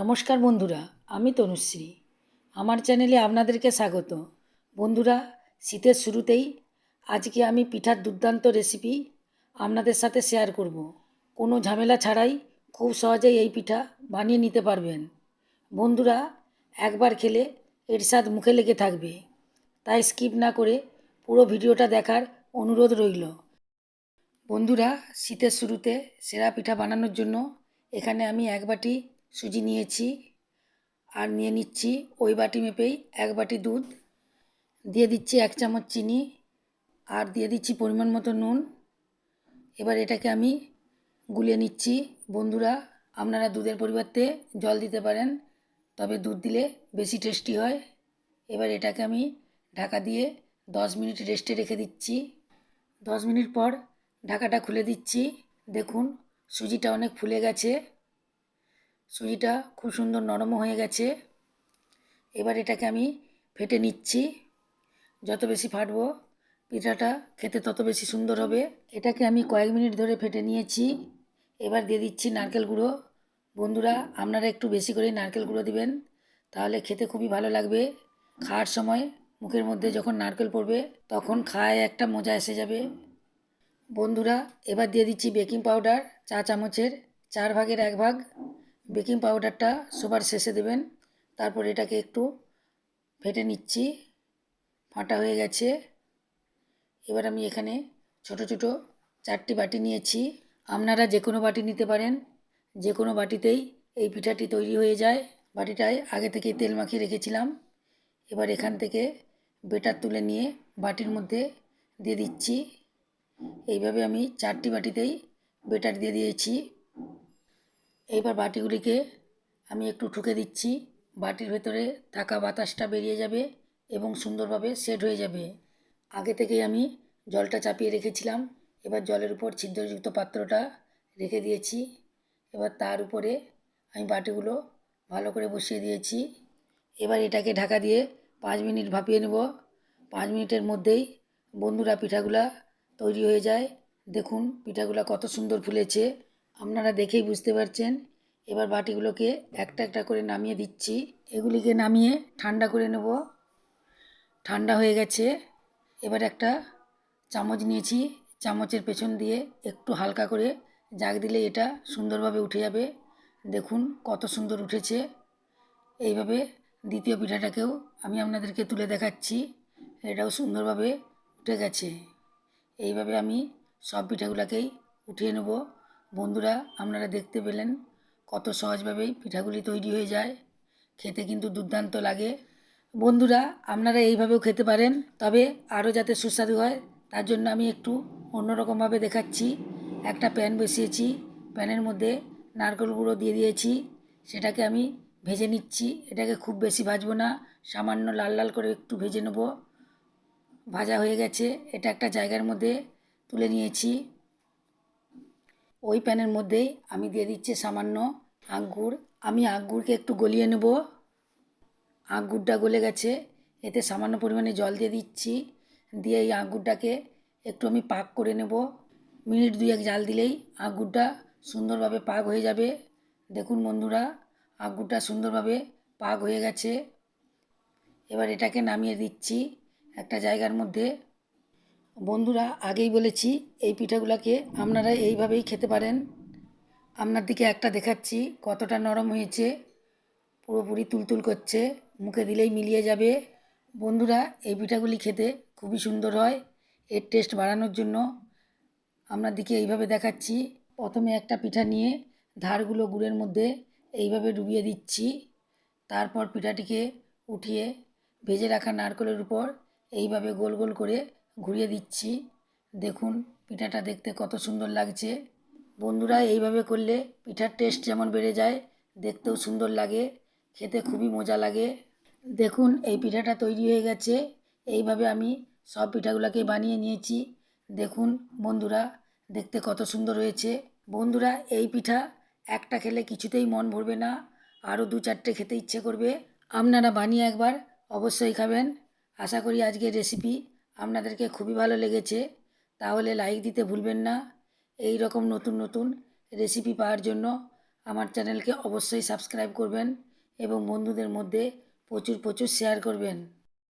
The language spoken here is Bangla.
নমস্কার বন্ধুরা, আমি তনুশ্রী। আমার চ্যানেলে আপনাদেরকে স্বাগত। বন্ধুরা, শীতের শুরুতেই আজকে আমি পিঠার দুর্দান্ত রেসিপি আপনাদের সাথে শেয়ার করব। কোনো ঝামেলা ছাড়াই খুব সহজেই এই পিঠা বানিয়ে নিতে পারবেন। বন্ধুরা, একবার খেলে এর স্বাদ মুখে লেগে থাকবে। তাই স্কিপ না করে পুরো ভিডিওটা দেখার অনুরোধ রইল। বন্ধুরা, শীতের শুরুতে সেরা পিঠা বানানোর জন্য এখানে আমি এক বাটি সুজি নিয়েছি আর নিয়ে নিচ্ছি ওই বাটি মেপেই এক বাটি দুধ। দিয়ে দিচ্ছি এক চামচ চিনি আর দিয়ে দিচ্ছি পরিমাণ মতো নুন। এবার এটাকে আমি গুলিয়ে নিচ্ছি। বন্ধুরা, আপনারা দুধের পরিবর্তে জল দিতে পারেন, তবে দুধ দিলে বেশি টেস্টি হয়। এবার এটাকে আমি ঢাকা দিয়ে দশ মিনিট রেস্টে রেখে দিচ্ছি। দশ মিনিট পর ঢাকাটা খুলে দিচ্ছি। দেখুন, সুজিটা অনেক ফুলে গেছে। সুজিটা খুব সুন্দর নরমও হয়ে গেছে। এবার এটাকে আমি ফেটে নিচ্ছি। যত বেশি ফাটবো পিঠাটা খেতে তত বেশি সুন্দর হবে। এটাকে আমি কয়েক মিনিট ধরে ফেটে নিয়েছি। এবার দিয়ে দিচ্ছি নারকেল গুঁড়ো। বন্ধুরা, আপনারা একটু বেশি করে নারকেল গুঁড়ো দিবেন, তাহলে খেতে খুবই ভালো লাগবে। খাওয়ার সময় মুখের মধ্যে যখন নারকেল পড়বে, তখন খায় একটা মজা এসে যাবে। বন্ধুরা, এবার দিয়ে দিচ্ছি বেকিং পাউডার, চা চামচের, চার ভাগের এক ভাগ। বেকিং পাউডারটা সবার শেষে দেবেন। তারপর এটাকে একটু ফেটে নিচ্ছি। ফাটা হয়ে গেছে। এবার আমি এখানে ছোট ছোট চারটি বাটি নিয়েছি। আপনারা যে কোনো বাটি নিতে পারেন। যে কোনো বাটিতেই এই পিঠাটি তৈরি হয়ে যায়। বাটিটায় আগে থেকেই তেল মাখিয়ে রেখেছিলাম। এবার এখান থেকে বেটার তুলে নিয়ে বাটির মধ্যে দিয়ে দিচ্ছি। এইভাবে আমি চারটি বাটিতেই বেটার দিয়ে দিয়েছি। এইবার বাটিগুলিকে আমি একটু ঠুকে দিচ্ছি। বাটির ভেতরে থাকা বাতাসটা বেরিয়ে যাবে এবং সুন্দরভাবে সেট হয়ে যাবে। আগে থেকেই আমি জলটা চাপিয়ে রেখেছিলাম। এবার জলের উপর ছিদ্রযুক্ত পাত্রটা রেখে দিয়েছি। এবার তার উপরে আমি বাটিগুলো ভালো করে বসিয়ে দিয়েছি। এবার এটাকে ঢাকা দিয়ে পাঁচ মিনিট ভাপিয়ে নেব। পাঁচ মিনিটের মধ্যেই বন্ধুরা পিঠাগুলা তৈরি হয়ে যায়। দেখুন পিঠাগুলা কত সুন্দর ফুলেছে। আপনারা দেখেই বুঝতে পারছেন। এবার বাটিগুলোকে একটা একটা করে নামিয়ে দিচ্ছি। এগুলিকে নামিয়ে ঠান্ডা করে নেব। ঠান্ডা হয়ে গেছে। এবার একটা চামচ নিয়েছি। চামচের পেছন দিয়ে একটু হালকা করে জাগ দিলে এটা সুন্দরভাবে উঠে যাবে। দেখুন কত সুন্দর উঠেছে। এইভাবে দ্বিতীয় পিঠাটাকেও আমি আপনাদেরকে তুলে দেখাচ্ছি। এটাও সুন্দরভাবে উঠে গেছে। এইভাবে আমি সব পিঠাগুলোকেই উঠিয়ে নেব। বন্ধুরা, আপনারা দেখতে পেলেন কত সহজভাবেই পিঠাগুলি তৈরি হয়ে যায়। খেতে কিন্তু দুর্দান্ত লাগে। বন্ধুরা, আপনারা এইভাবেও খেতে পারেন, তবে আরও যাতে সুস্বাদু হয়, তার জন্য আমি একটু অন্যরকমভাবে দেখাচ্ছি। একটা প্যান বসিয়েছি, প্যানের মধ্যে নারকেল গুঁড়ো দিয়ে দিয়েছি। সেটাকে আমি ভেজে নিচ্ছি। এটাকে খুব বেশি ভাজবো না, সামান্য লাল লাল করে একটু ভেজে নেব। ভাজা হয়ে গেছে। এটা একটা জায়গার মধ্যে তুলে নিয়েছি। ওই প্যানের মধ্যেই আমি দিয়ে দিচ্ছি সামান্য আঙ্গুর। আমি আঙ্গুরকে একটু গলিয়ে নেব। আঙ্গুরটা গলে গেছে। এতে সামান্য পরিমাণে জল দিয়ে দিচ্ছি। দিয়ে এই আঙ্গুরটাকে একটু আমি পাক করে নেব। মিনিট দুয়েক জাল দিলেই আঙ্গুরটা সুন্দরভাবে পাক হয়ে যাবে। দেখুন বন্ধুরা, আঙ্গুরটা সুন্দরভাবে পাক হয়ে গেছে। এবার এটাকে নামিয়ে দিচ্ছি। একটা জায়গার মধ্যে বন্ধুরা, আগেই বলেছি, এই পিঠাগুলোকে আপনারা এইভাবেই খেতে পারেন। আপনার দিকে একটা দেখাচ্ছি, কতটা নরম হয়েছে, পুরোপুরি তুলতুল করছে, মুখে দিলেই মিলিয়ে যাবে। বন্ধুরা, এই পিঠাগুলি খেতে খুবই সুন্দর হয়, এর টেস্ট বাড়ানোর জন্য। আপনার দিকে এইভাবে দেখাচ্ছি, প্রথমে একটা পিঠা নিয়ে ধারগুলো গুড়ের মধ্যে এইভাবে ডুবিয়ে দিচ্ছি। তারপর পিঠাটিকে উঠিয়ে ভেজে রাখা নারকেলের উপর এইভাবে গোল গোল করে ঘুরিয়ে দিচ্ছি। দেখুন, পিঠাটা দেখতে কত সুন্দর লাগছে। বন্ধুরা, এইভাবে করলে পিঠার টেস্ট যেমন বেড়ে যায়, দেখতেও সুন্দর লাগে, খেতে খুবই মজা লাগে। দেখুন, এই পিঠাটা তৈরি হয়ে গেছে। এইভাবে আমি সব পিঠাগুলোকে বানিয়ে নিয়েছি। দেখুন, বন্ধুরা, দেখতে কত সুন্দর হয়েছে। বন্ধুরা, এই পিঠা একটা খেলে কিছুতেই মন ভরবে না, আরও দু চারটে খেতে ইচ্ছে করবে। আপনারা বানিয়ে একবার অবশ্যই খাবেন। আশা করি আজকের রেসিপি আপনাদেরকে খুবই ভালো লেগেছে। তাহলে লাইক দিতে ভুলবেন না। এই রকম নতুন নতুন রেসিপি পাওয়ার জন্য আমার চ্যানেলকে অবশ্যই সাবস্ক্রাইব করবেন এবং বন্ধুদের মধ্যে প্রচুর প্রচুর শেয়ার করবেন।